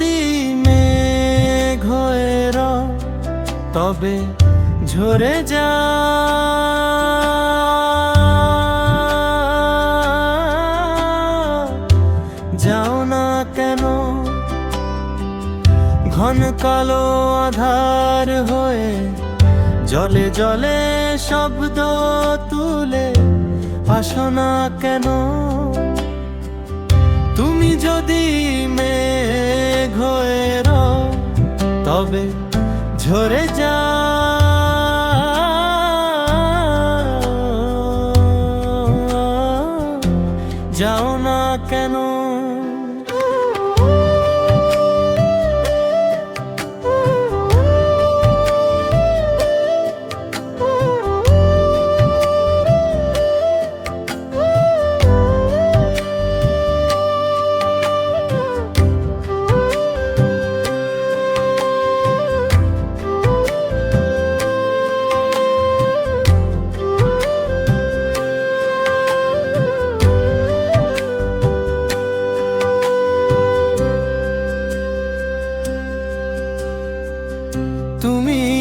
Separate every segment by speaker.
Speaker 1: যদি মেঘ তবে ঝরে যা। যাও না কেন? ঘন কালো আধার হয়ে জলে জলে শব্দ তুলে আসো না কেন? তবে ঝরে যা। যাও না কেন?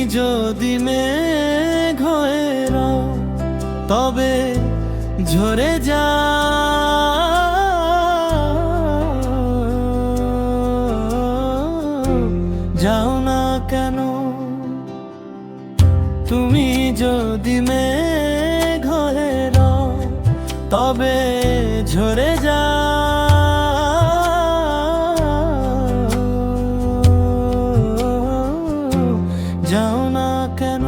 Speaker 1: যদি মেঘ হয়ে তবে ঝরে যা। যাও না কেন? তুমি যদি মেঘ হয়ে তবে ঝরে যা। কেন?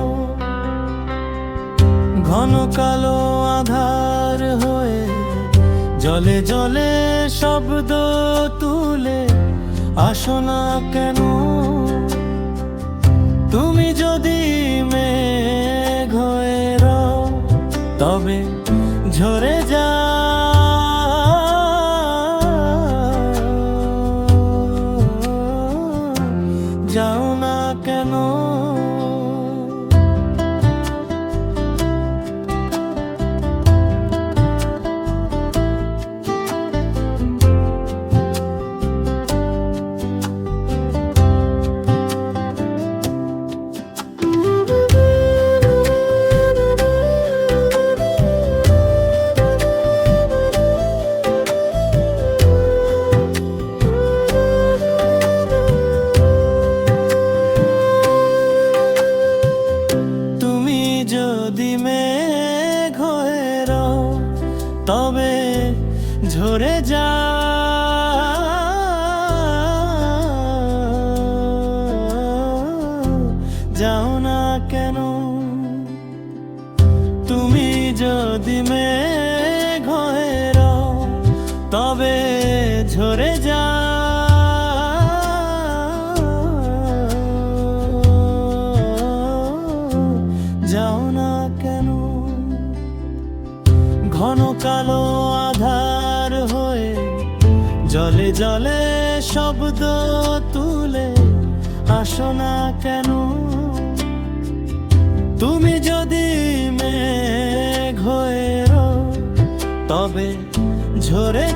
Speaker 1: ঘন কালো আধার হয়ে জলে জলে শব্দ তুলে আসো না কেন? তুমি যদি মেঘ হয়ে রও, তবে ঝরে যা। যাও না কেন? ঝরে যা। যাও না কেন? তুমি যদি মেঘ হয়ে রও, তবে ঝরে যা। যাও না কেন? ঘন কালো জলে শব্দ তুলে আসো না কেন? তুমি যদি মেঘ তবে ঝরে